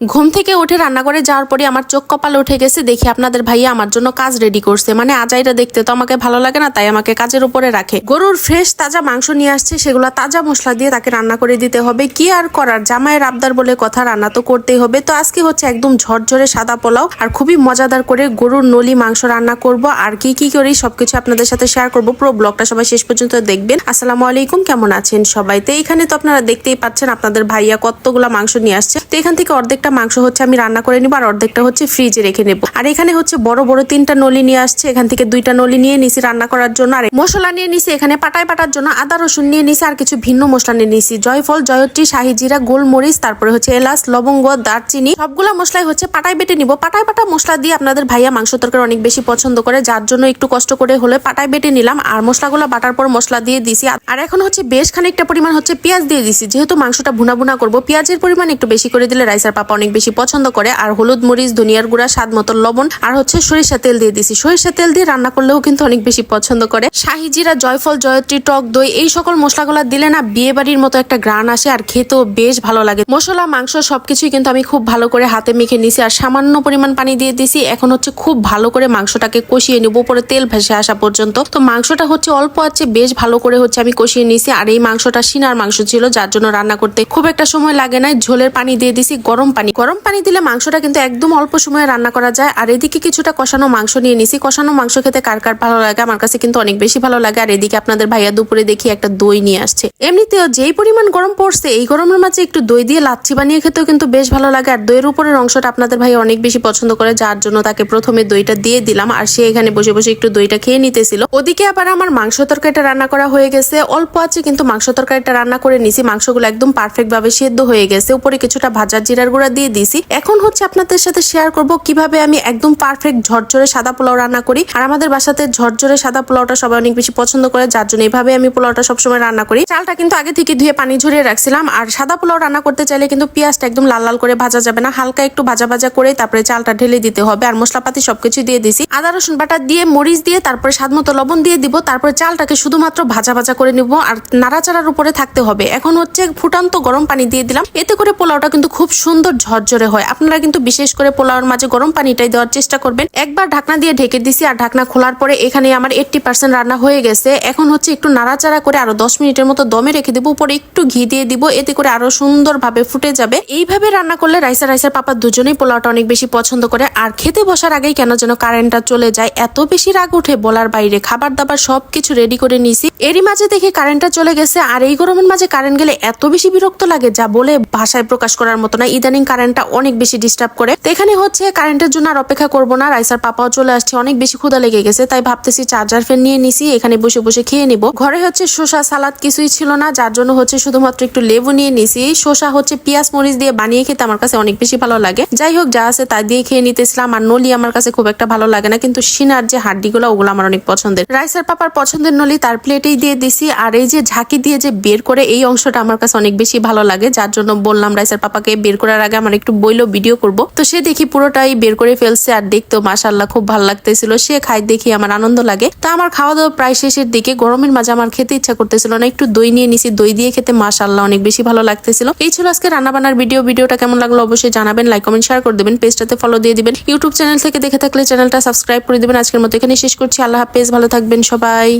ঘুম থেকে উঠে রান্না করে যাওয়ার পরে আমার চোখ কপালে উঠে গেছে, দেখি আপনাদের ভাইয়া আমার জন্য কাজ রেডি করছে। মানে আজাইরা দেখতে তো আমাকে ভালো লাগে না, তাই আমাকে কাজের উপরে রাখে। গরুর ফ্রেশ তাজা মাংস নিয়ে আসছে, সেগুলো তাজা মশলা দিয়ে তাকে রান্না করে দিতে হবে। কি আর করার, জামাইয়ের আবদার বলে কথা রান্না তো করতেই হবে। তো আজকে হচ্ছে একদম ঝরঝরে সাদা পোলাও, আর খুবই মজাদার করে গরুর নলি মাংস রান্না করব। আর কি কি করি সবকিছু আপনাদের সাথে শেয়ার করব। পুরো ব্লগটা সবাই শেষ পর্যন্ত দেখবেন। আসসালামু আলাইকুম, কেমন আছেন সবাই? তো এখানে তো আপনারা দেখতেই পাচ্ছেন আপনাদের ভাইয়া কতগুলা মাংস নিয়ে আসছে। তো এখান থেকে অর্ধেকটা মাংস হচ্ছে আমি রান্না করে নিব, আর অর্ধেকটা হচ্ছে ফ্রিজে রেখে নেব। আর এখানে হচ্ছে বড় বড় তিনটা নলি নিয়ে আসছে, এখান থেকে দুইটা নলি নিয়ে নিছি রান্না করার জন্য। আর মশলা নিয়ে নিছি এখানে পাটায় পাটার জন্য, আদা রসুন নিয়ে নিছি আর কিছু ভিন্ন মশলা নিয়ে নিছি। জয়ফল, জয়ত্রী, শাহি জিরা, গোলমরিচ, তারপরে হচ্ছে এলাচ, লবঙ্গ, দারচিনি, সবগুলা মশলাই হচ্ছে পাটায় বেটে নিব। পাটায় পাটা মশলা দিয়ে আপনাদের ভাইয়া মাংস তরকারি অনেক বেশি পছন্দ করে, যার জন্য একটু কষ্ট করে হলে পাটায় বেটে নিলাম। আর মশলাগুলো বাটার পর মশলা দিয়ে দিছি। আর এখন হচ্ছে বেশ খানিকটা পরিমাণ হচ্ছে পেঁয়াজ দিয়ে দিছি। যেহেতু মাংসটা ভুনা ভুনা করব, পেঁয়াজের পরিমাণ একটু বেশি করে দিলে রাইসার পাপা অনেক বেশি পছন্দ করে। আর হলুদ মরিচ, ধনিয়ার গুঁড়া, স্বাদ মতো লবণ, আর হচ্ছে সরিষা তেল দিয়ে দিছি। সরিষা তেল দিয়ে রান্না করলেও কিন্তু অনেক বেশি পছন্দ করে। শাহি জিরা জয়ফল, জয়ত্রী, টক দই এই সকল মশলাগুলো দিলে না বিয়ে বাড়ির মতো একটা গ্রান আসে আর খেতেও বেশ ভালো লাগে। মশলা, মাংস সবকিছুই কিন্তু আমি খুব ভালো করে হাতে মেখে নিছি আর সামান্য পরিমাণ পানি দিয়ে দিছি। এখন হচ্ছে খুব ভালো করে মাংসটাকে কষিয়ে নেব। উপরে তেল ভেসে আসা পর্যন্ত। তো মাংসটা হচ্ছে অল্প আছে, বেশ ভালো করে হচ্ছে আমি কষিয়ে নিছি। আর এই মাংসটা সিনার মাংস ছিল, যার জন্য রান্না করতে খুব একটা সময় লাগে না ঝোলের পানি দিয়ে দিছি, গরম পানি গরম পানি দিলে মাংসটা কিন্তু একদম অল্প সময়ে রান্না করা যায়। আর এদিকে কিছুটা কষানো মাংস নিয়ে নিছি। কষানো মাংস খেতে কার কার ভালো লাগে? আমার কাছে কিন্তু অনেক বেশি ভালো লাগে। আর এদিকে আপনাদের ভাইয়া দুপুরে দেখি একটা দই নিয়ে আসছে। এমনিতেও যেই পরিমাণ গরম পড়ছে, এই গরমের মাঝে একটু দই দিয়ে লাচ্ছি বানিয়ে খেতেও কিন্তু বেশ ভালো লাগে। আর দইয়ের উপরের অংশটা আপনাদের ভাই অনেক বেশি পছন্দ করে, যার জন্য তাকে প্রথমে দইটা দিয়ে দিলাম। আর সে এখানে বসে বসে একটু দইটা খেয়ে নিতেছিল। ওদিকে আবার আমার মাংস তরকারিটা রান্না করা হয়ে গেছে। অল্প আছে কিন্তু মাংস তরকারিটা রান্না করে নিছি। মাংসগুলো একদম পারফেক্ট ভাবে সেদ্ধ হয়ে গেছে। উপরে কিছুটা ভাজা জিরার গুঁড়া দিয়ে দিছি এখন হচ্ছে আপনাদের সাথে শেয়ার করব কীভাবে আমি একদম পারফেক্ট ঝরঝরে সাদা পোলাও রান্না করি। আর আমাদের বাসাতে ঝরঝরে সাদা পোলাওটা সবাই অনেক বেশি পছন্দ করে, যার জন্য এইভাবে আমি পোলাওটা সবসময় রান্না করি। চালটা কিন্তু আগে থেকে ধুয়ে পানি ঝরিয়ে রাখছিলাম। আর সাদা পোলাও রান্না করতে চাইলে কিন্তু পেঁয়াজটা একদম লাল লাল করে ভাজা যাবে না। হালকা একটু ভাজা ভাজা করে তারপরে চালটা ঢেলে দিতে হবে। আর মশলাপাতি সবকিছু দিয়ে দিছি। আদা, রসুন বাটা দিয়ে, মরিচ দিয়ে, তারপরে স্বাদ মতো লবণ দিয়ে দিব। তারপরে চালটাকে শুধুমাত্র ভাজা ভাজা করে নিব। আর নাড়াচাড়ার উপরে থাকতে হবে। এখন হচ্ছে ফুটান্ত গরম পানি দিয়ে দিলাম। এতে করে পোলাওটা কিন্তু খুব সুন্দর ঝরঝরে হয়। আপনারা কিন্তু বিশেষ করে পোলাওর মাঝে গরম পানিটাই দেওয়ার চেষ্টা করবেন। একবার ঢাকনা দিয়ে ঢেকে দিছি আর ঢাকনা খোলার পরে এখানে আমার এইটটি পার্সেন্ট রান্না হয়ে গেছে। এখন হচ্ছে একটু নাড়াচাড়া করে আরও দশ মিনিটের মতো দমে রেখে দিব। উপরে একটু ঘি দিয়ে দিব, এতে করে আরও সুন্দরভাবে ফুটে যাবে। এইভাবে রান্না করলে রাইসা রাইসার পাপা দুজনেই পোলাওটা অনেক বেশি পছন্দ করে। আর খেতে বসার আগেই কেন যেন কারেন্টটা চলে যায়। এত বেশি রাগ উঠে বলার বাইরে খাবার দাবার সবকিছু রেডি করে নিছি। এরই মাঝে দেখি কারেন্টটা চলে গেছে। আর এই গরমের মাঝে কারেন্ট গেলে এত বেশি বিরক্ত লাগে যা বলে ভাষায় প্রকাশ করার মতো না। ইদানিং কারেন্টটা অনেক বেশি ডিস্টার্ব করে। তো এখানে হচ্ছে কারেন্টের জন্য আর অপেক্ষা করব না। রাইসার পাপাও চলে আসছে, অনেক বেশি ক্ষুদা লেগে গেছে। তাই ভাবতেছি চার্জার ফ্যান নিয়ে নিছি, এখানে বসে বসে খেয়ে নিব। ঘরে হচ্ছে শসা, সালাদ কিছুই ছিল না, যার জন্য হচ্ছে শুধুমাত্র একটু লেবু নিয়ে নিছি। শসা হচ্ছে পেঁয়াজ, মরিচ দিয়ে বানিয়ে খেতে আমার কাছে অনেক বেশি ভালো লাগে। যাই হোক, যা আছে তা দিয়ে খেয়ে নিতেছিলাম। আর নলি আমার কাছে খুব একটা ভালো লাগে না, কিন্তু সিনার যে হাড্ডিগুলো, ওগুলো আমার অনেক পছন্দের। রাইসার পাপার পছন্দের নলি তার প্লেটেই দিয়ে দিছি। আর এই যে ঝাঁকি দিয়ে যে বের করে, এই অংশটা আমার কাছে অনেক বেশি ভালো লাগে, যার জন্য বললাম রাইসার পাপাকে বের করার আগে আমার একটু বইলো ভিডিও করব। তো সে দেখি পুরোটাই বের করে ফেলছে আর দেখতেও মাসাল্লাহ খুব ভালো লাগতেছিল। সে খাই দেখি আমার আনন্দ লাগে। তা আমার খাওয়া দাওয়া প্রায় শেষের দিকে গরমের মাঝে আমার খেতে ইচ্ছা করতেছিল না। একটু দই নিয়ে নিছি, দই দিয়ে খেতে মাসাল্লাহ অনেক বেশি ভালো লাগতেছিল। এই ছিল আজকে রান্না বান্নার ভিডিও ভিডিওটা কেমন লাগল অবশ্যই জানাবেন লাইক কমেন্ট শেয়ার করে দেবেন, পেজটাতে ফলো দিয়ে দিবেন। ইউটিউব চ্যানেল থেকে দেখে থাকলে চ্যানেলটা সাবস্ক্রাইব করে দিবেন। আজকের মতো এখানে শেষ করছি। আল্লাহ হাফেজ, ভালো থাকবেন সবাই।